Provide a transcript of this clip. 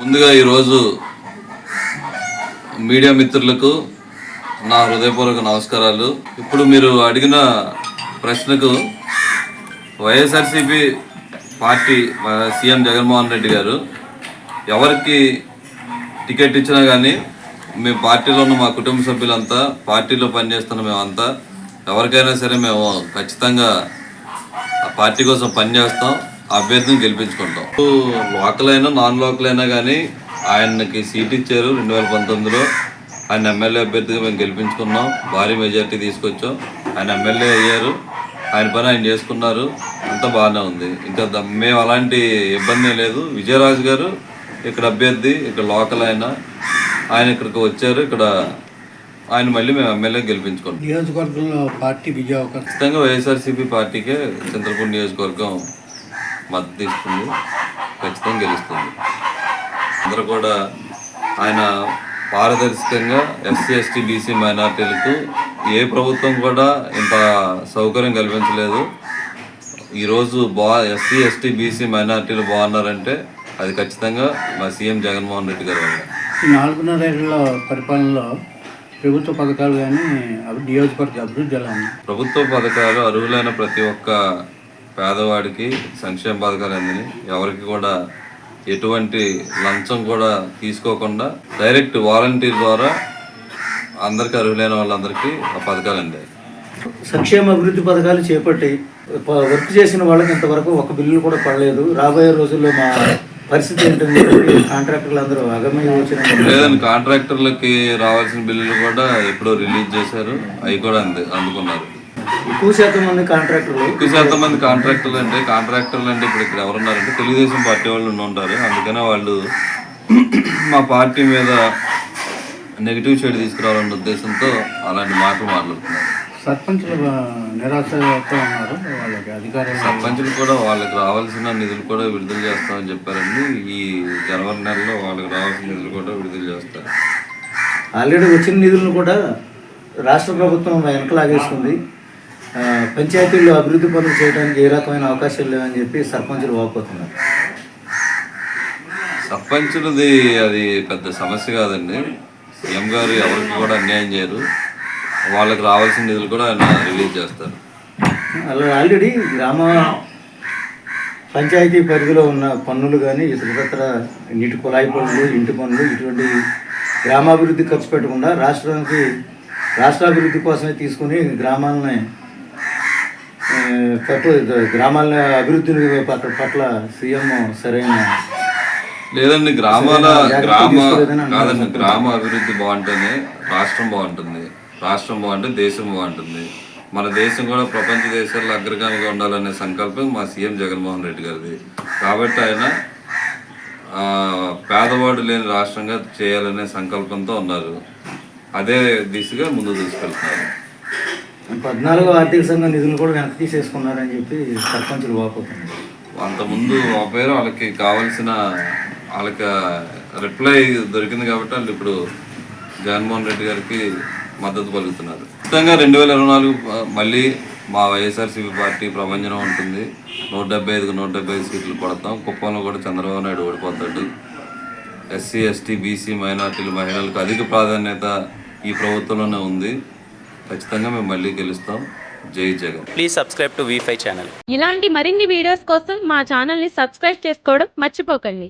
ముందుగా ఈరోజు మీడియా మిత్రులకు నా హృదయపూర్వక నమస్కారాలు. ఇప్పుడు మీరు అడిగిన ప్రశ్నకు YSRCP party CM Jaganmohan Reddy గారు ఎవరికి టికెట్ ఇచ్చినా కానీ మేము పార్టీలో ఉన్న మా కుటుంబ సభ్యులంతా పార్టీలో పనిచేస్తున్న మేమంతా ఎవరికైనా సరే మేము ఖచ్చితంగా పార్టీ కోసం పనిచేస్తాం. అభ్యర్థిని గెలిపించుకుంటాం. లోకల్ అయినా నాన్ లోకల్ అయినా కానీ ఆయనకి సీట్ ఇచ్చారు రెండు వేల పంతొమ్మిదిలో. ఆయన ఎమ్మెల్యే అభ్యర్థిగా మేము గెలిపించుకున్నాం. భారీ మెజార్టీ తీసుకొచ్చాం. ఆయన ఎమ్మెల్యే అయ్యారు. ఆయన పని ఆయన చేసుకున్నారు. అంతా బాగానే ఉంది. ఇంకా మేము అలాంటి ఇబ్బంది లేదు. విజయరాజు గారు ఇక్కడ అభ్యర్థి ఇక్కడ లోకల్ ఆయన. ఆయన ఇక్కడికి వచ్చారు. ఇక్కడ ఆయన మళ్ళీ మేము ఎమ్మెల్యే గెలిపించుకున్నాం నియోజకవర్గంలో పార్టీ విజయ ఖచ్చితంగా వైఎస్ఆర్సీపీ పార్టీకే చంద్రపూర్ నియోజకవర్గం మద్దతు ఇస్తుంది ఖచ్చితంగా గెలుస్తుంది. అందరూ కూడా ఆయన పారదర్శకంగా ఎస్సీ ఎస్టీ బీసీ మైనార్టీలకు ఏ ప్రభుత్వం కూడా ఇంత సౌకర్యం కల్పించలేదు. ఈరోజు బా ఎస్సీ ఎస్టీ బీసీ మైనార్టీలు బాగున్నారంటే అది ఖచ్చితంగా మా సీఎం జగన్మోహన్ రెడ్డి గారు ఈ నాలుగున్నర ఏళ్ళ పరిపాలనలో ప్రభుత్వ పథకాలు కానీ నియోజకవర్గ అభివృద్ధి ఎలా ప్రభుత్వ పథకాలు అర్హులైన ప్రతి ఒక్క పేదవాడికి సంక్షేమ పథకాలు అందినాయి ఎవరికి కూడా ఎటువంటి లంచం కూడా తీసుకోకుండా డైరెక్ట్ వాలంటీర్ ద్వారా అందరికి అర్హులైన వాళ్ళందరికీ ఆ పథకాలు అందాయి. సంక్షేమ అభివృద్ధి పథకాలు చేపట్టి వర్క్ చేసిన వాళ్ళకి ఇంతవరకు ఒక బిల్లు కూడా పడలేదు. రాబోయే రోజుల్లో మా పరిస్థితి ఏంటంటే కాంట్రాక్టర్లు అందరూ అగమ్య వచ్చిన లేదండి కాంట్రాక్టర్లకి రావాల్సిన బిల్లులు కూడా ఎప్పుడో రిలీజ్ చేశారు అవి కూడా అంది అందుకున్నారు. ఎక్కువ శాతం మంది కాంట్రాక్టర్లు ఎక్కువ శాతం మంది కాంట్రాక్టర్లు అంటే కాంట్రాక్టర్లు అంటే ఇప్పుడు ఇక్కడ ఎవరున్నారంటే తెలుగుదేశం పార్టీ వాళ్ళు ఉంటారు అందుకనే వాళ్ళు మా పార్టీ మీద నెగిటివ్ షేడ్ తీసుకురావాలన్న ఉద్దేశంతో అలాంటి మాటలు మాట్లాడుతున్నారు. సర్పంచులు నిరాశతో ఉన్నారు. వాళ్ళకి అధికారులు సర్పంచులు కూడా వాళ్ళకి రావాల్సిన నిధులు కూడా విడుదల చేస్తామని చెప్పారండి. ఈ జనవరి నెలలో వాళ్ళకి రావాల్సిన నిధులు కూడా విడుదల చేస్తారు. ఆల్రెడీ వచ్చిన నిధులను కూడా రాష్ట్ర ప్రభుత్వం వెనకలాగేస్తుంది పంచాయతీల్లో అభివృద్ధి పనులు చేయడానికి ఏ రకమైన అవకాశాలు లేవని చెప్పి సర్పంచులు వాపోతున్నారు. సర్పంచులది అది పెద్ద సమస్య కాదండి. సీఎం గారు ఎవరికి కూడా అన్యాయం చేయరు. వాళ్ళకి రావాల్సిన నిధులు కూడా ఆయన రిలీజ్ చేస్తారు. అలా ఆల్రెడీ గ్రామ పంచాయతీ పరిధిలో ఉన్న పన్నులు కానీ ఇతరత్ర నీటి కుళాయి పనులు ఇంటి పనులు ఇటువంటి గ్రామాభివృద్ధి ఖర్చు పెట్టకుండా రాష్ట్రానికి రాష్ట్రాభివృద్ధి కోసమే తీసుకుని గ్రామాలని పట్టు గ్రామాల అభివృద్ధిని పట్ల పట్ల సీఎం సరైన లేదండి గ్రామాల గ్రామ కాదండి గ్రామ అభివృద్ధి బాగుంటేనే రాష్ట్రం బాగుంటుంది. రాష్ట్రం బాగుంటే దేశం బాగుంటుంది. మన దేశం కూడా ప్రపంచ దేశాల్లో అగ్రగామిగా ఉండాలనే సంకల్పం మా సీఎం జగన్మోహన్ రెడ్డి గారిది. కాబట్టి ఆయన పేదవాడు లేని రాష్ట్రంగా చేయాలనే సంకల్పంతో ఉన్నారు. అదే దిశగా ముందు తీసుకెళ్తున్నారు. పద్నాలుగో ఆర్థిక సంఘం నిధులు కూడా వెనక్కి తీసేసుకున్నారని చెప్పి సర్పంచులు వాపోతున్నారు. అంతకుముందు ఆ పేరు వాళ్ళకి కావాల్సిన వాళ్ళకి రిప్లై దొరికింది కాబట్టి వాళ్ళు ఇప్పుడు జగన్మోహన్ రెడ్డి గారికి మద్దతు పలుకుతున్నారు. ఖచ్చితంగా రెండు వేల ఇరవై నాలుగు మళ్ళీ మా వైఎస్ఆర్సీపీ పార్టీ ప్రభంజనం ఉంటుంది. నూట డెబ్బై ఐదుకు నూట డెబ్బై ఐదు సీట్లు పడతాం కుప్పంలో కూడా చంద్రబాబు నాయుడు ఓడిపోతాడు. ఎస్సీ ఎస్టీ బీసీ మైనార్టీలు మహిళలకు అధిక ప్రాధాన్యత ఈ ప్రభుత్వంలోనే ఉంది. ఖచ్చితంగా మేము మళ్ళీ గెలుస్తాం. జై Jagan. Please subscribe to V five channel ఇలాంటి మరిన్ని వీడియోస్ కోసం మా ఛానల్ని సబ్స్క్రైబ్ చేసుకోవడం మర్చిపోకండి.